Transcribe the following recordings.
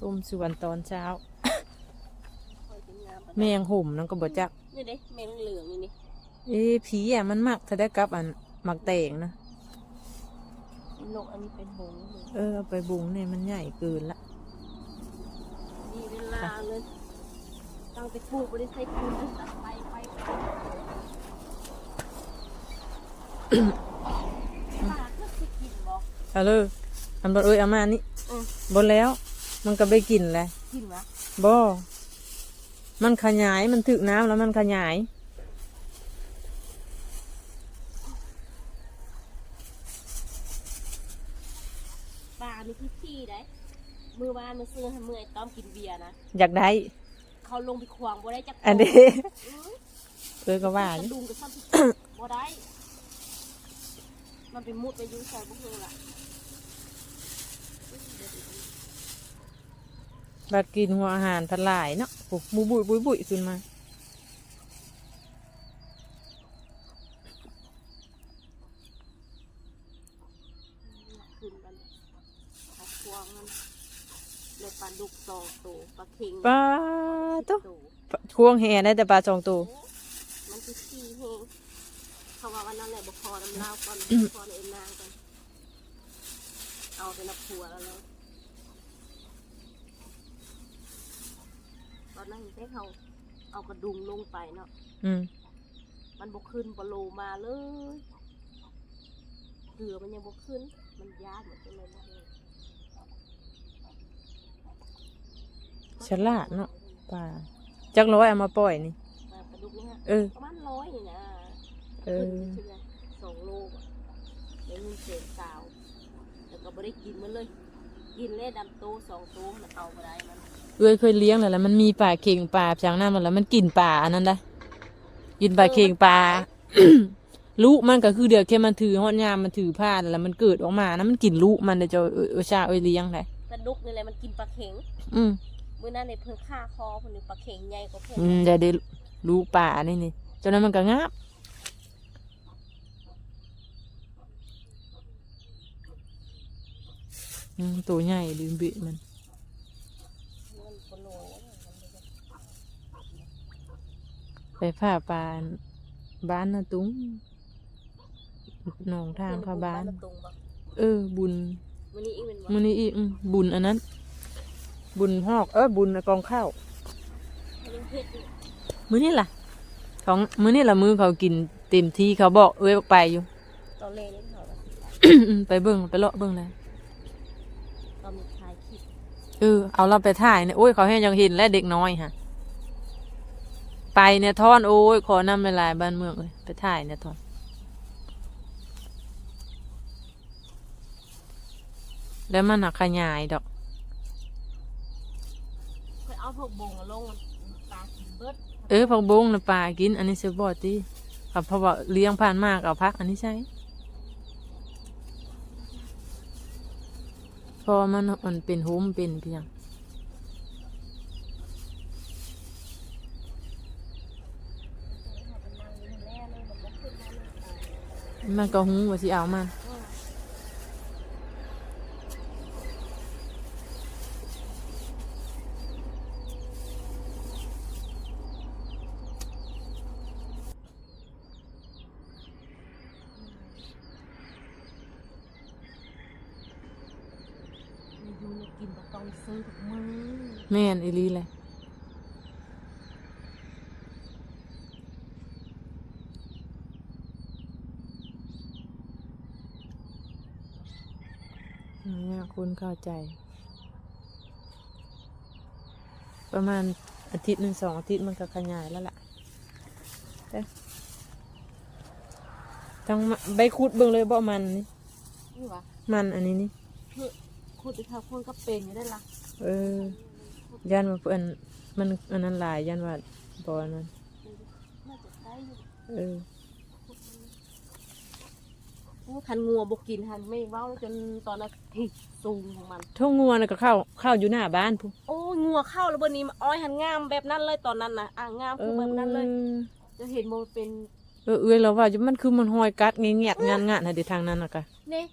ชมสวนตอนเช้าคอยเป็นงามปานแมงห่มนั่นก็บ่จัก นี่เด้แมงเหลืองนี่นี่เอ้ผีอะมันมักถ้าได้กลับอันมักแตงนะ นกอันนี้เป็นหงส์เลยเออเอาไปบุงเนี่ยมันใหญ่เกินละ มีเวลาเลยตั้งแต่ปลูกบริษัทปลูกตัดไปไปไปป้าก็สิกินบ่เอาเลยอันบดเอ้ยเอามานี่อืม บนแล้ว มันก็ไปกินแหละกินวะบ่มันขยายมันถึกน้ำแล้วมันขยาย ปลานี่คือขี้ได้ มือวานมาซื้อให้มือไอ้ต้อมกินเบียร์นะ อยากได้ เขาลงไปขวางบ่ได้จักอันนี้ อื้อเออก็ว่าอสะยู่ดุ้งกับซ้ำที่บ่ได้ มันไปมุดไปอยุ่ใส่พวกเราล่ะ บัดกินหัวอาหารพันหลายเนาะโอ้บุยบุยบุยบุยขึ้นมา ขึ้นกันเอาควงมันเลยปลาดุกสองตัวปลาเค็งปลาตุ๊ตัวควงแห่ได้แต่ปลาสองตัว มันคือขี้เฮงเขาว่าวันนั้นแหละบคอน้ำลาวก่อนบคอในเอ็นนางกัน เอาเป็นนับผัวแล้วเลย ตอนนั้นได้เขาเอากระดุงลงไปเนาะอืมมันบกขึ้นบโลมาเลยเกลือมันยังบกขึ้น มันยากเหมือนกันเลยนะเลยฉลาดเนาะปลาจักร้อยเอามาปล่อยนี่ปลากระดุกนี่ฮะเออประมาณร้อยนี่นะเออขึ้นไปเฉยๆสองโลอะเดี๋ยวมันเศษสาวแล้วก็ไม่ได้กินมันเลย กินเล่ดำโตสองโตมันเอาไปได้มันเอ้ยเคยเลี้ยงแล้วแหละมันมีปลาเค็งปลาจางน้ำมันแล้วมันกินปลาอันนั้นได้กินปลาเค็งปลาลูกมันก็คือเดือดแค่มันถือหอดยามมันถือผ้าแล้วมันเกิดออกมานะมันกินลูกมันเดี๋ยวจะเออเออชาเอ้ยเลี้ยงได้ปลาดุกนี่แหละมันกินปลาเข็งอืมมื้อนั้นในเพิ่งฆ่าคอคนนึงปลาเข็งใหญ่กว่าเพิ่นอืมเดี๋ยวได้ลูกปลานี่นี่จนนั้นมันก็งับ อืมตัวใหญ่ดืมบิมันมันบ่โลไปผ่าปลาบ้านนะตุ้งหนองทางเข้าบ้านตรงบ่เออ บุญมื้อนี้อีกเป็นบ่มื้อนี้อีกอืมบุญอันนั้น บุญหอก เออบุญกองข้าวมันยังเผ็ดอยู่มื้อนี้ล่ะ ของมื้อนี้ล่ะมือเขากินเต็มที่เขาบอกเอ้ยไปอยู่ตอนแรกนี่เขาว่าอืมไปเบิ่งไปเลาะเบิ่งเลย ตอนมีถ่ายคลิป เออเอาเราไปถ่ายเนี่ยโอ้ยเขาให้ยังเห็นและเด็กน้อยฮะไปเนี่ยทอนโอ้ยขอนำหลายๆบ้านเมืองเลยไปถ่ายเนี่ยทอนแล้วมันหักขยายดอกค่อยเอาพวกบงลงปลากินเบิดเออผักบงนะปลากิน อันนี้เซบอตีครับเพราะว่าเลี้ยงผ่านมากเอาพัก อันนี้ใช่เพ อมันมันเป็นโฮมเป็นเพียงเอาไปนั่งอยู่แน่เลยมันก็หุ้มาเลยมันก็หูว่าสิเอามาอืมมีอยู่ใน กินก็ต้องซื้อทุกมื้อแม่นอีหลีเลยเนี่ยคุณเข้าใจ ประมาณอาทิตย์หนึ่งสองอาทิตย์มันก็ขยายแล้วล่ะเด้อต้องมาใบคุดเบิ่งเลยบ่มันนี่ นี่วะมันอันนี้นี่ คือคุณที่เขาคนก็เป็นอยู่ได้ละเออ ยันว่าเพื่อนมันอันนั้นหลายยันว่าบอนั้นน่าจะได้อยู่เออโอ้คันงัวบกินหันไม่เว้าจนตอนนั้นที่สูงของมันทุ่งงัวน่ะก็เข้าเข้าอยู่หน้าบ้านพูโอ้ยงัวเข้าแล้วบนนี้อ้อยหันงามแบบนั้นเลยตอนนั้นนะอ่างงามเอคืออแบบนั้นเลย จะเห็นโมเป็นเออเอ้ยเราว่าจะมันคือมันหอยกัดเงี้ยงานงานๆนะเดี๋ยวทางนั้นน่ะกะเนี่ย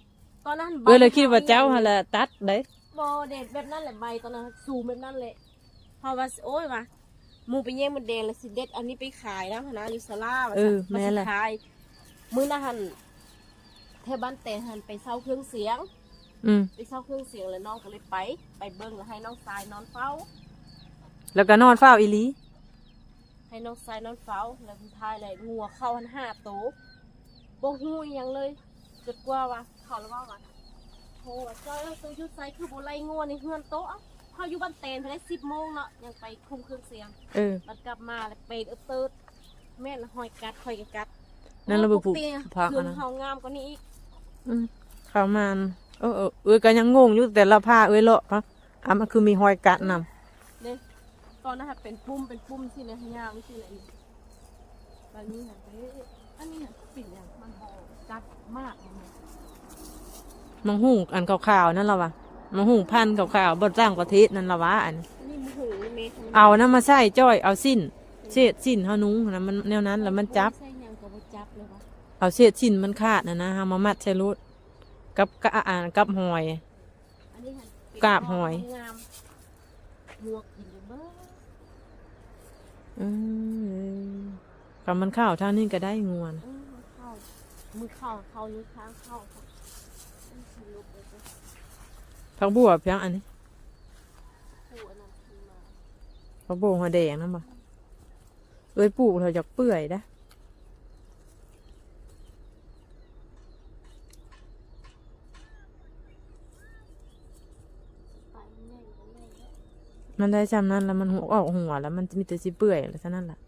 ตอนนั้นเอ้ยเลยคิดว่าเจ้าฮะละตัดได้อบอเด็ดแบบนั้นแหละใบตอนนั้นสูงแบบนั้นเลยเพราะว่าโอ้ยว่ะหมูไปแย่งมันแดงแล้วสิเด็ดอันนี้ไปขายนะพนะอยู่สลาว่าเออซั่นแม่นแหละว่าสิขายมื้อนะหันเทบ้านแต่หันไปเช่าเครื่องเสียง อืมไปเช่าเครื่องเสียงแล้วน้องก็เลยไป ไปเบิ้งแล้วให้น้องทรายนอนเฝ้า แล้วก็นอนเฝ้าอีหลีให้น้องทรายนอนเฝ้าแล้วสุดท้ายเลยงัวเข้าหันห้าตัวบ่ฮู้อิหยังเลยจดกว่าว่า เขาแล้วว่าว่าโทรว่าจ้อยเอาตัวอยุดไซคือบ่ไล่งัวในเฮือนโต๊ะเฮาอยู่บ้านเตนไปได้10โมงเนาะยังไปคุมเครื่องเสียงเออมันกลับมาแล้วเป็ดเออเติร์ดแม่นหอยกัดหอยกัดนั่นเราไปปลูกเตี้ยผักเพื่อะอนนะเฮางามกว่านี้อีกอืมเข้ามาน่ะเออเออเอ้ยก็ยังงงอยู่แต่ละผ้าเอ้ยเลาะปะอะมันคือมีหอยกัดนำเนี่ยตอนนั้นค่ะเป็นปุ่มเป็นปุ่มที่ในยาวที่ไหนตอนนี้ค่ะเอ้ยอันนี้ค่ะปิ่นอย่างมันหอกัดมากเลยเนี่ย มังหุงอันขาวๆนั่นละวะมังหุงพันธุ์ขาวๆบนจ้างประเทศนั่นละวะอันอันนี้มันหูเมฆเอานะมาใส่จ้อยเอาสิ้นเศษสิ้นเฮานุ้งนะมันแนวนั้นแล้วมันจับใช่ยังกับจับเลยวะเอาเศษสิ้นมันขาดนะนะเฮามามัดใส่รถกับกะอ่านกับหอย อันนี้ค่ะเป็นกาบหอย งามงวกกินอยู่เบ้ออืมกับมันข้าวเท่านี้ก็ได้งวน เออมันเข้ามือเข้าเข้านิ้วข้างเข้าค่ะอันนี้สิลุกเลยจ้ะ ผักบัวเพียงอันนี้ผู้อันนั้นขึ้นมาผักบัวหัวแดงนั่นบ่เอ้ยปลูกเราจากเปื่อยนะไปแน่นไปแน่นแล้วมันได้จำนั้นแล้วมันหัวออกหัวแล้วมันมีแต่สิเปื่อยแล้วเท่านั้นแหละ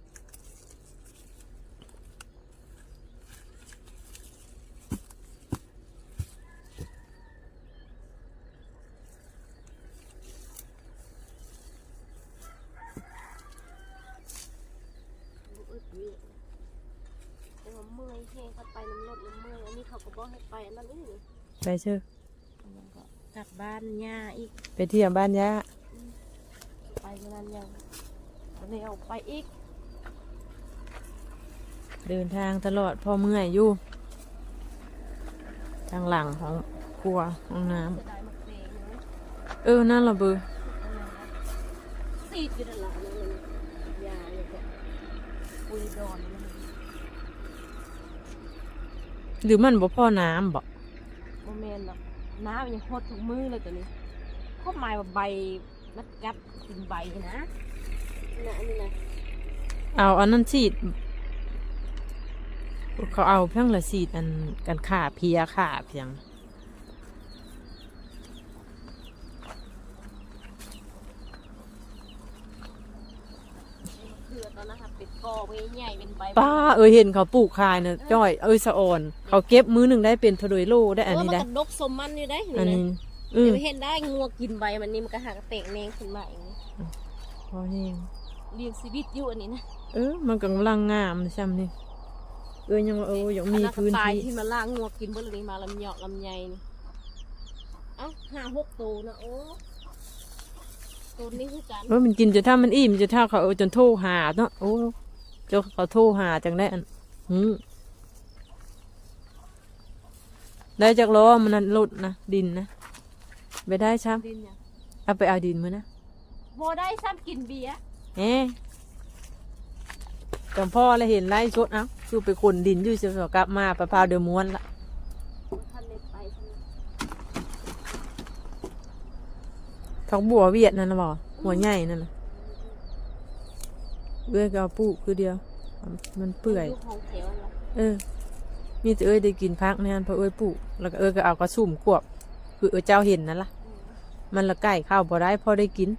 อึดเวียนแต่ว่าเมื่อยแห้งก็ไปน้ำรถน้ำเมื่อยอันนี้เขาก็บอกให้ไปอันนั้นนี่ ไปเชื่ออันนั้นก็กลับบ้านย่าอีก ไปเที่ยวบ้านย่าไปเมื่อนั้นยังเร็วไปอีก เดินทางตลอดพอเมื่อยอยู่ ทางหลังของครัวห้องน้เสียดายมากเตงเนาะำเออ นั่นละเบอร์ซีดอยู่ด้านหลังนั่นเลยยาเนี่ยก็ปุยดอนมันหรือมันบ่พ่อน้ำบ่ โมเมนหรอกน้ำมันยังหดถุงมือเลยตัวนี้ข้อหมายว่าใบมัดกัดกินใบนะนะอันนี้นะเอาอันนั้นฉีด เขาเอาเพียงละฉีดอันกันขาเพียขาเพียง คือตอนนั้นค่ะเป็นกอใบให ญ่เป็นใบป้าเอ้ยเห็นเขาปลูกขายนะจ้อยเอ้ยสะอ่อน เขาเก็บมื้อหนึ่งได้เป็นเทโดยโลได้อันนี้เมัได้กระดกสมมันอยู่ได้อันนี่นี้นะอืมเดี๋ยวเห็นได้งัวกินใบมันนี่มันก็หักเตะเนงขึ้นมาอย่างนี้พอแห้งเลี้ยงชีวิตอยู่อันนี้นะเออมันกำลังงามซ้ำนี่เอ้ยยังว่าเออยังมีอันนั้นก็พื้นตายที่ที่มาล่างงัวกินเบดเลยมาลำเหยาะลำไยนี่เอ้าห้าหกตัวนะโอ้ตัวนี้คือกันว่ามันกินจนถ้ามันอิ่มจนถ้าเขาเอาจนโทรหาเนาะโอ้เจ้าเขาโทรหาจังได้อันหืมได้จากล้อมันนั่นลดนะดินนะไปได้ช้ดินเนี่ยำเอาไปเอาดินมานะโบได้ซ้ำกินเบียร์เอ๊ะจังพ่อแล้วเห็นไล่ชดเอ้าสู้ไปคนดินอยู่เสียกลับมาประพาวเดือม้วนละบ่ท่านได้ไปใช่ไหมทักบัวเวียดนั่นนะบ่หัวใหญ่นั่นนะ เอ้ยก็เอาปลูกคือเดียว มันเปื่อย ของแถวนั่นละเออ มีแต่เอ้ยได้กินพักในอันเพราะเอ้ยปลูก แล้วก็เอ้ยก็เอากระสุ่มขวบ คือเอ้ยเจ้าเห็นนั่นล่ะ มันละไก่ข้าวบ่ได้พอได้กิน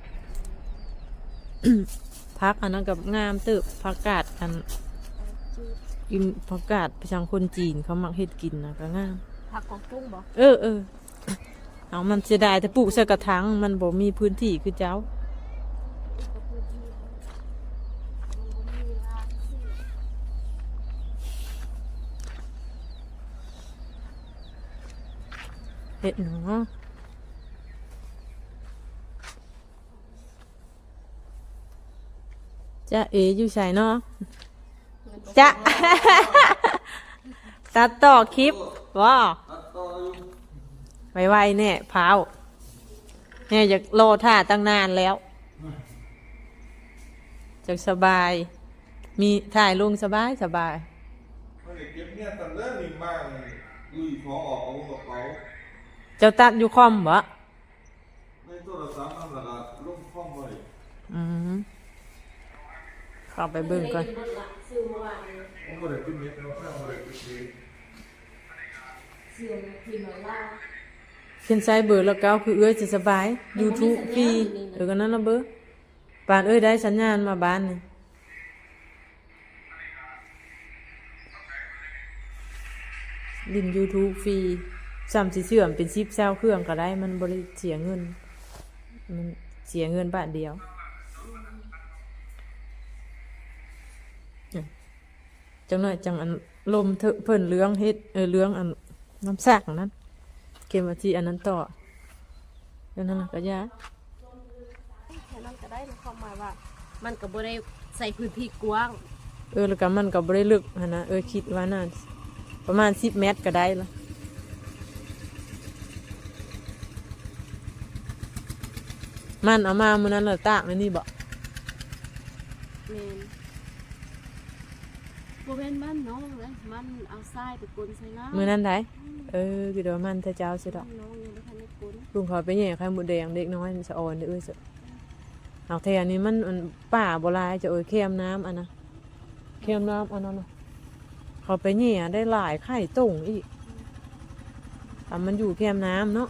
พักอันนั้นกับงามเติบผักกาดอันกินผักกาดไปทางคนจีนเขามักเฮ็ดกินนะก็งาม ผักของกุ้งบ่เออเออเอามันเสียดายแต่ปลูกใส่กระถางมันบ่มีพื้นที่คือเจ้า อีกก็พูดดีนะมันบ่มีเวลาที่ เฮ็ดเนาะจะเออยู่ใส่เนาะมันบ่จะตัดต่อคลิปว้าไวๆเนี่ยพาวแม่อยากรอท่าตั้งนานแล้วจะสบาย มีถ่ายลงสบายสบายไม่ได้เก็บเนี่ยตันเลิศนิ่มมากเลยลุยขอออกเอากระ เป๋าเจ้าตัดอยู่คอมบ่ในโทรศัพท์นั่นแหละก็ลงข้อมไว้อืมเข้าไปเบิ่งก่อน ซื้อเมื่อวานนี้ผมก็ได้ขึ้นเน็ตแล้วแค่ไม่ได้ขึ้นเน็ตซื้อมาพิมพ์มาล่าเขียนใช้เบอร์แล้วก็เอาคือเอ้ยจะสบาย YouTube ฟรีเออกันนั้นละเบอร์ปานเอ้ยได้สัญญาณมาบ้านนี่ลิน YouTube ฟรี ซ้ำสิเสื่อมเป็นซิปแซวเครื่องก็ได้มันบริเสียเงิน มันเสียเงินบาทเดียวเนี่ยจังหน่อยจังอันลมเถอะเพิ่นเลื้องเฮ็ดเออเลื้องอันน้ำสากนั้นเกมว่าที่อันนั้นต่อแล้วนั่นล่ะก็ยาแค่นั้นก็ได้ความหมายว่า มันก็บ่ได้ใส่พื้นที่กว้าง เออแล้วก็มันก็บ่ได้ลึกหันนะเออคิดว่าน่าประมาณสิบเมตรก็ได้ละ มันเอามามื้อนั้นเราตากในนี่บ่แม่นบ่แม่นมันน้องเลยมันเอาทรายไปกลนใส่น้ำมื้อนั้นได้เออคือเดี๋ยวมันถ้าเจ้าสิดอกน้องยังบ่ทันได้กลนลุงเขาไปแย่ไข่หมูแดงเด็กน้อยมันสะอ่อนเด้อเอ้ยสะเอาแทนนี้มันมันป่าโบราณจะเอ้ยเค็มน้ำอันนะเค็มน้ำอันนั้นน่ะเขาไปแย่ได้หลายไข่ตุ่งอีกอะมันอยู่เค็มน้ำเนาะ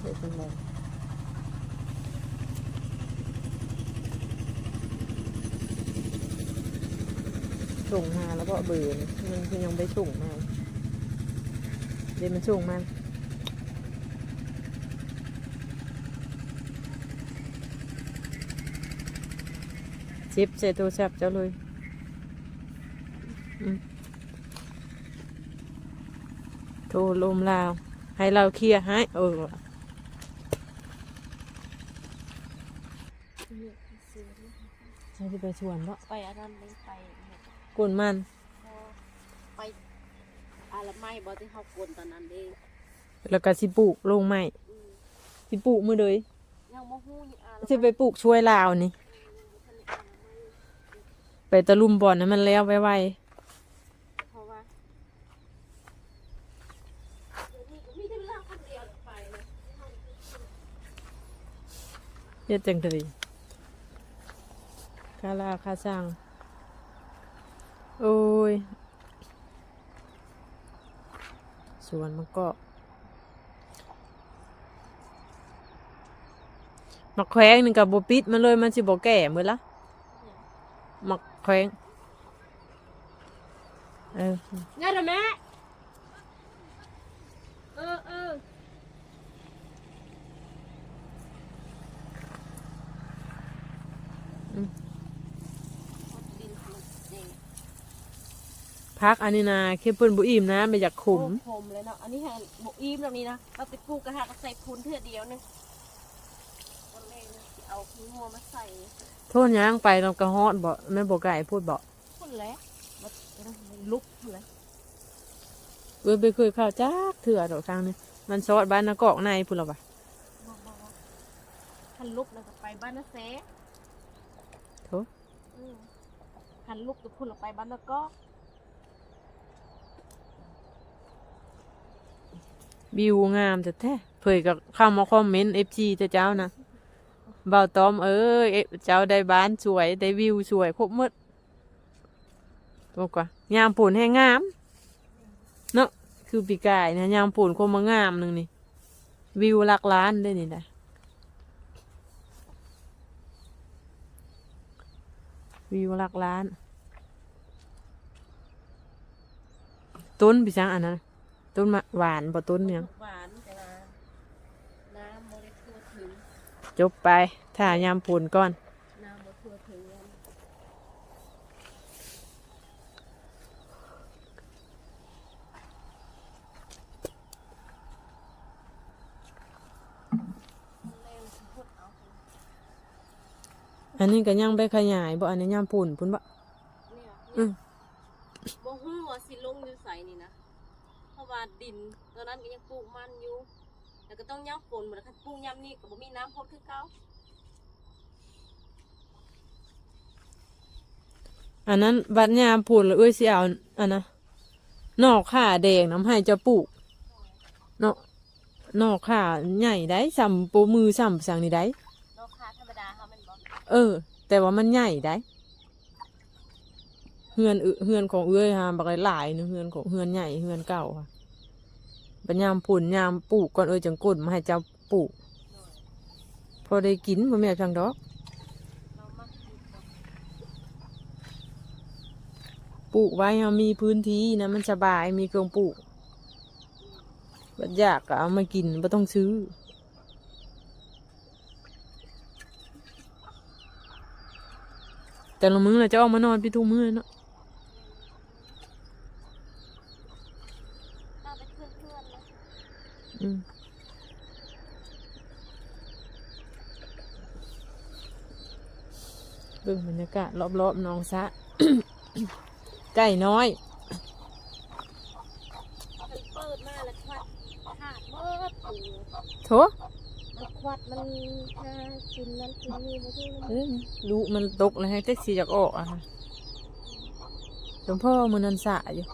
เฮ็ดจังไดส่งมาแล้วก็เบื่อมันคือยังไปส่งมาเดี๋ยวมันส่งมาชิปใส่โทรศัพท์เจ้าเลยโทรลมลาว ให้เราเคลียร์ให้เออ ใช่ที่ไปชวนเนาะไปอันนั้นเลยไปเนี่ยกุนมันพอไปอาละไม่บ่ที่เฮากลนตอนนั้นเด้แล้วก็สิปลูกลงใหม่อืมสิปลูกมือเลยยังบ่ฮู้นี่อาละสิไปปลูกช่วยลาวนี่ ไปตะลุมบ่อนให้มันแล้วไวเพราะว่าเดี๋ยวนี้ก็มีแต่เวลาคนเดียวไปนะๆเฮ็ดจังเลย คาลาคาสั่งโอ้ยสวนมันก็มักแขวงหนึ่งกับบปิดมันเลยมันสิบแก่มือละมักแขวงเอองั้นเหรอแม่เออเออดินมันเอง พักอันนี้นะเคเปิลบุอิ่มนะไม่อยากขมโอ้ขมเลยเนาะอันนี้แหงบกอีมแบบนี้นะเราไปปลูกกระหากใส่พุนเทื่อเดียวนึงวันแรกนะสิเอาขี้งัวมาใส่ โทษย่างไปเรากระฮอดบ่แม่นบ่ไก่พูดบ่พุ่นแล้วมันลุกพุ่นแล้วเอ้ยไปเคยเข้าวจักเถื่อดอกทางนี้มันซอดบ้านนากอกในพุ่นหรอปะบอกบอกว่าคันลุกแล้วก็ไปบ้านนาเซโถอืมคันลุกก็พุ่นออกไปบ้านนาก็ วิวงามแต่แท้เผยกับเข้ามาคอมเมนต์ FG แต่เจ้านะเบาตอมเอ้ยเอ๊ะเจ้าได้บ้านสวยได้วิวสวยครบหมดบอกว่ายามปูนให้งาม เนาะคือปีกายนะยามปูนคงมางามหนึ่งนี่ วิวหลักล้านได้นี่นะวิวหลักล้าน ต้นปีช้างอันนั้น ต้นมะหวานบ่ต้นเนี่ยงหวานแต่ว่าน้ำโมได้ทั่วถึงจบไปถ้ายามปูนก่อน น้ำโมทั่วถึงเนี่ยแรงสิพุดเอาไปอันนี้ก็ยังไปขยายบ่อันนี้ยามปูนพุ่นบ่เนี่ยอืมบ่ฮู้ว่าสิสิลงอยู่ใสนี่นะเพราะ ว่าดินตอนนั้นก็ยังปลูกมันอยู่แล้วก็ต้องย่างฝนเหมือนกันปลูกยำนี่ก็บ่มีน้ำพดคือเก่าอันนั้นบัดยามพูดแล้วเอ้ยสิเอาอันนะนอกข่าแดงน้ำให้เจะปลูกเนาะนอกข่าใหญ่ได้สัมโปมือสัมสังนี่ได้ราคาธรรมดาเขาแมันบ่เออ แต่ว่ามันใหญ่ได้เฮือนเอเฮือนของเอ้ยฮะบักหลายๆเนึงเฮือนของเฮือนใหญ่เฮือนเก่าค่ะ บัดยามผลยามปลูกก่อนเอ้ยจังกุดมาให้เจ้าปลูก พอได้กินพ่อแม่จังดอกเรามักปลูกดอกปลูกไว้เอามีพื้นที่นะมันสบายมีเครื่องปลูกบัดอยากก็เอามากินไม่ต้องซื้อ แต่ละมื้อเราจะออกมานอนพี่ทุกมื้อเนาะ เราเป็นเพื่อนเพื่อนๆนะ อืม เบิ่งบรรยากาศรอบๆหน้องสะไก่น้อยมันเปิดมาแล้วควัดขาดเบิดปูโถมันควัดมันหากินนั้นกินนี่บ่ที่เอ้ยลูกมันตกแล้วให้แท็กซี่จากออกอะค่ะหลวงพ่อมือนันสะอยู่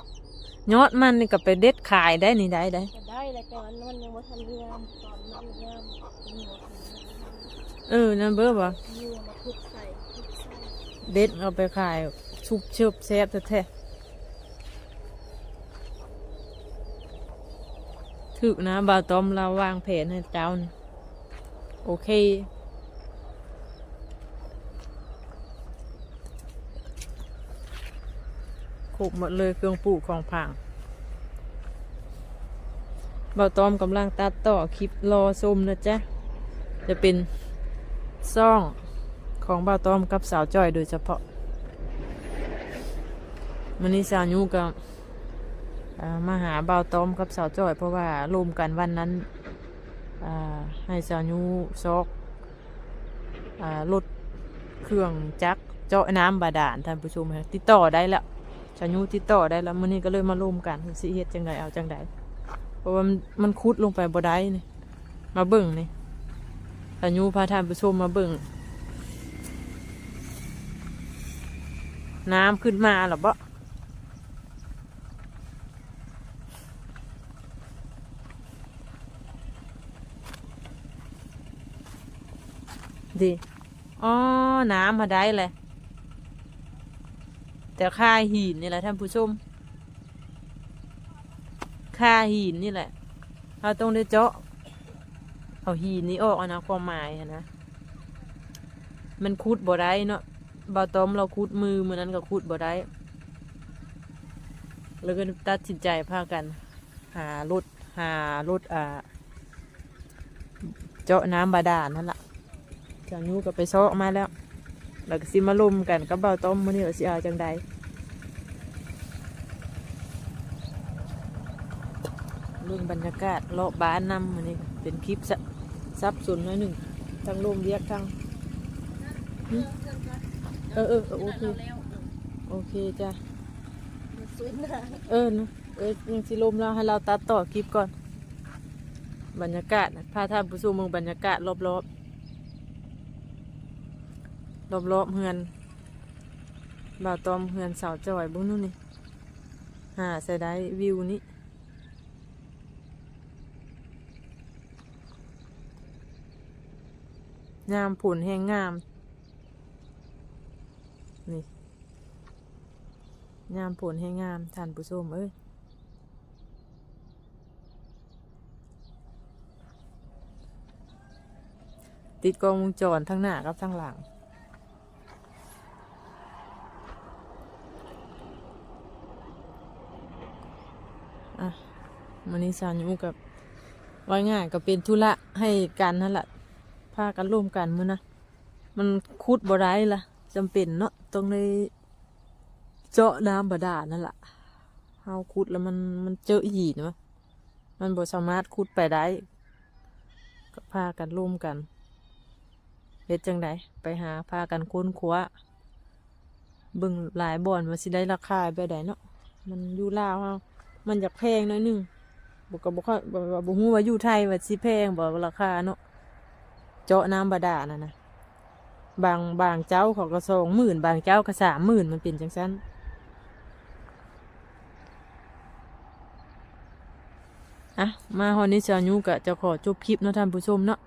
ยอดมันนี่ก็ไปเด็ดขายได้นี่ได้ได้จะได้แล้วแต่ว่ามันยังบ่ทันงามตอนนั้นเหนียวเออนั่นเบอร์บ่เหนียวมาทุบใส่ทุบใส่เด็ดเอาไปขายชุบเชิบแซ่บแท้ๆถึกนะบาตอมเราวางแผนให้เจ้านี่โอเค ครบหมดเลยเครื่องปลูกของผังบ่าวต้อมกำลังตัดต่อคลิปรอชมนะจ๊ะ จะเป็นซ่องของบ่าวต้อมกับสาวจ้อยโดยเฉพาะวันนี้สาวยูกับมาหาบ่าวต้อมกับสาวจ้อย เพราะว่ารวมกันวันนั้นให้สาวยูซอกรถเครื่องจักรเจาะน้ำบาดาลท่านผู้ชมติดต่อได้แล้ว สายูติดต่อได้แล้วมื้อนี้ก็เลยมารวมกันสิเฮ็ดจังไดเอาจังไดเพราะว่ามันมันคุดลงไปบ่ได้นี่มาเบิ่งนี่อายุพาท่านผู้ชมมาเบิ่งน้ำขึ้นมาหรอบ่ดีอ๋อ น้ำมาได้เลย แต่ค่าหินนี่แหละท่านผู้ชม ค่าหินนี่แหละ เราต้องได้เจาะ เอาหีนนี้ออกนะความหมายนะ มันคูดบ่ได้เนาะบาตอมเราคูดมือมือนั้นก็คูดบ่ได้ แล้วก็ตัดสินใจพากัน หารถหารถอ่า เจาะน้ำบาดาลนั่นแหละจากนู้ก็ไปซอมาแล้ว แล้วก็สิมาลุมกันกับเบาต้อมมื้อนี้ว่าสิเอาจังใดเรื่องบรรยากาศรอบบ้านนำมื้อนี้เป็นคลิปสะซับสนหน้อยหนึ่งทั้งลมเรียกทั้งเออเออเออโอเคแล้วโอเคจ้ะมันสวยหนาเออนะเออยังสิลมแล้วให้เราตัดต่อคลิปก่อน บรรยากาศนะพาท่านผู้ชมเมืองบรรยากาศรอบๆ รอบๆเฮือนบ่าวตอมเฮือนสาวจอยบุ้งนู่นนี่หาเสียดายวิวนี้งามผลแห่งงาม นี่งามผลให้งามท่านผู้ชมเอ้ยติดกล้องวงจรทั้งหน้ากับทั้งหลัง มันนี้สาวยูกับไว้ง่ายก็เป็นธุระให้กันนั่นแหละพากันร่วมกันมือนะมันคุดบ่ได้ละจำเป็นเนาะต้องในเจาะน้ำบาดาลนั่นแหละเฮาคุดแล้วมันมันเจอหีนวะมันบ่สามารถคุดไปได้ก็พากันร่วมกันเฮ็ดจังไดไปหาพากันค้นคว้าเบิ่งหลายบ่อนว่าสิได้ราคาแบบใดเนาะมันอยู่ลาวเฮามันอยากแพงหน้อยนึง บ่ก็บ่ค่อยบ่บ่บ่ฮู้ว่าอยู่ไทยว่าสิแพงบ่ราคาเนาะเจาะน้ำบาดาลน่ะนะบางบางเจ้าเขาก็20,000บางเจ้าก็30,000มันเป็นจังซั่นอะมาฮอดนี้ชาวยูก็จะขอจบคลิปเนาะท่านผู้ชมเนาะ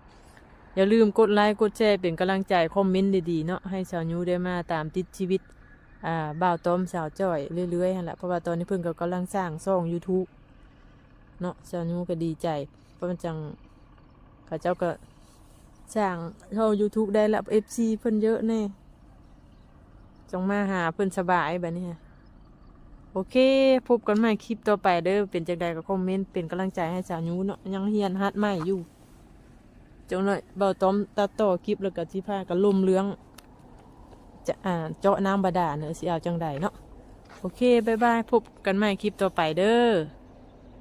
อย่าลืมกดไลค์กดแชร์เป็นกำลังใจคอมเมนต์ดีๆเนาะให้ชาวยูได้มาตามติดชีวิตอ่าบ่าวต้อมสาวจ้อยเรื่อยๆหั่นแหละเพราะว่าตอนนี้เพิ่นก็กำลังสร้างช่อง YouTube เนาะชาวยูก็ดีใจเพราะมันจังเขาเจ้าก็สร้างช่อง YouTube ได้แล้ว FC เพิ่นเยอะแน่จงมาหาเพิ่นสบายแบบนี้ฮะโอเค พบกันใหม่คลิปต่อไปเด้อเป็นจังใดก็คอมเมนต์เป็นกำลังใจให้ชาวยูเนาะยังเฮียนฮัดใหม่อยู่จังหน่อยเบาต้อมตัดต่อคลิปแล้วก็ที่พากันล่มเรื่องจะอ่าเจาะน้ำบาดาลเนอะสิเอาจังใดเนาะโอเคบายบายพบกันใหม่คลิปต่อไปเด้อ